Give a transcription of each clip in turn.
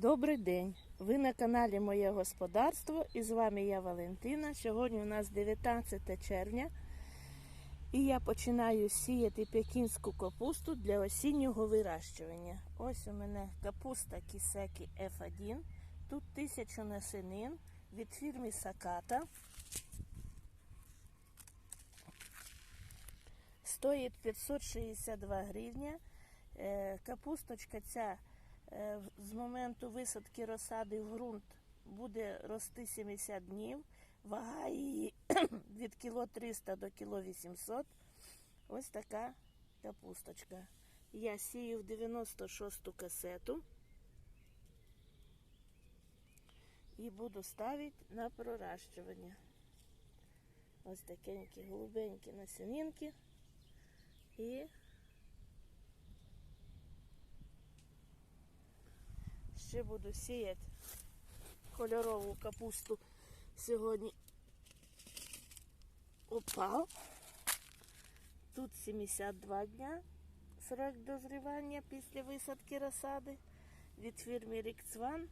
Добрий день! Ви на каналі Моє Господарство і з вами я Валентина. Сьогодні у нас 19 червня і я починаю сіяти пекінську капусту для осіннього вирощування. Ось у мене капуста кісекі F1. Тут тисячу насенин від фірми Саката. Стоїть 562 гривня. Е, Капусточка ця з моменту висадки розсади в ґрунт буде рости 70 днів. Вага її від кіло 300 до кіло 800. Ось така капусточка. Я сію в 96-ту касету і буду ставити на проращування. Ось такенькі голубенькі насінинки. І ще буду сіяти кольорову капусту сьогодні. Опал. Тут 72 дня срок дозрівання після висадки розсади від фірми Рікцван.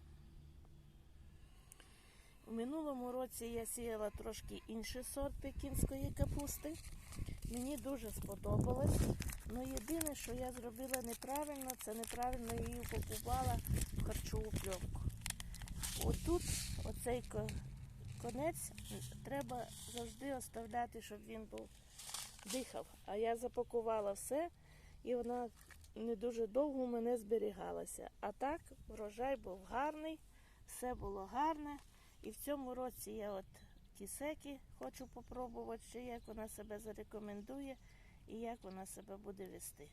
У минулому році я сіяла трошки інший сорт пекінської капусти. Мені дуже сподобалось. Ну єдине, що я зробила неправильно, це неправильно її упакувала в харчову пленку. Отут оцей конець треба завжди оставляти, щоб він був дихав. А я запакувала все і вона не дуже довго у мене зберігалася. А так врожай був гарний, все було гарне. І в цьому році я от кісеки хочу попробувати, ще як вона себе зарекомендує і як вона себе буде вести.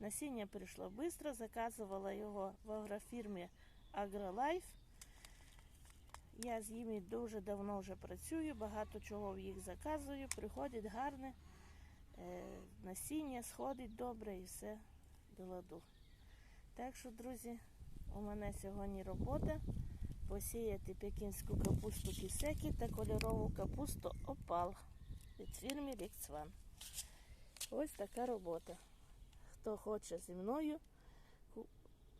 Насіння прийшло швидко, заказувала його в агрофірмі AgroLife. Я з ними дуже давно вже працюю, багато чого в їх заказую, приходить гарне, е, насіння сходить добре і все до ладу. Так що, друзі, у мене сьогодні робота посіяти пекінську капусту кісекі та кольорову капусту опал від фірми Рікцван. Ось така робота. Хто хоче зі мною,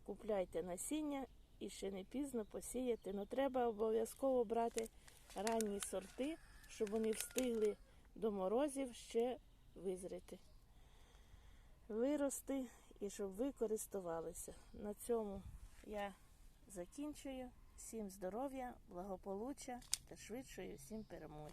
купляйте насіння і ще не пізно посіяти. Ну треба обов'язково брати ранні сорти, щоб вони встигли до морозів ще визріти, вирости і щоб ви користувалися. На цьому я закінчую. Всім здоров'я, благополуччя та швидшої всім перемоги.